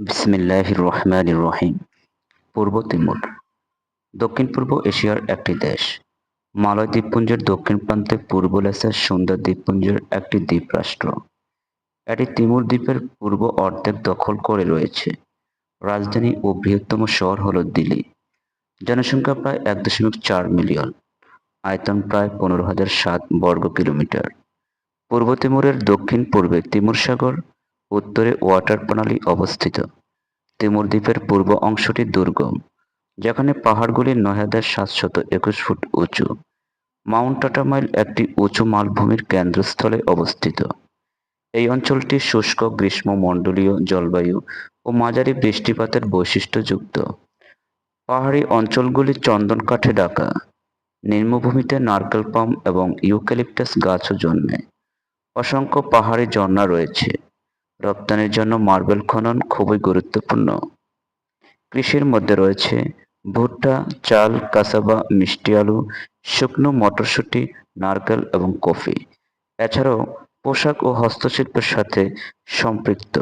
বিসমিল্লাহ রহমান রহিম। পূর্ব তিমুর। দক্ষিণ পূর্ব এশিয়ার একটি দেশ। মালয় দ্বীপপুঞ্জের দক্ষিণ প্রান্তে পূর্ব লেসার সুন্দর দ্বীপপুঞ্জের একটি দ্বীপরাষ্ট্র। এটি তিমুর দ্বীপের পূর্ব অর্ধেক দখল করে রয়েছে। রাজধানী ও বৃহত্তম শহর হল দিল্লি। জনসংখ্যা প্রায় এক দশমিক চার মিলিয়ন। আয়তন প্রায় পনেরো হাজার সাত বর্গ কিলোমিটার। পূর্ব তিমুরের দক্ষিণ পূর্বে তিমুর সাগর উত্তরে ওয়াটার প্রণালী অবস্থিত। তিমুর দ্বীপের পূর্ব অংশটি দুর্গম, যেখানে পাহাড়গুলি নয় হাজার সাতশত একুশ ফুট উঁচু। মাউন্ট টাটামাইল একটি উঁচু মালভূমির কেন্দ্রস্থলে অবস্থিত। এই অঞ্চলটি শুষ্ক, গ্রীষ্মমণ্ডলীয় জলবায়ু ও মাঝারি বৃষ্টিপাতের বৈশিষ্ট্যযুক্ত। পাহাড়ি অঞ্চলগুলি চন্দন কাঠে ঢাকা। নিম্নভূমিতে নারকেল পাম এবং ইউক্যালিপটাস গাছও জন্মে। অসংখ্য পাহাড়ি ঝর্ণা রয়েছে। রপ্তানির জন্য মার্বেল খনন খুবই গুরুত্বপূর্ণ। কৃষির মধ্যে রয়েছে ভুট্টা, চাল কাসাবা মিষ্টি আলু, শুকনো মটরশুঁটি, নারকেল এবং কফি। এছাড়াও পোশাক ও হস্তশিল্পের সাথে সম্পৃক্ত।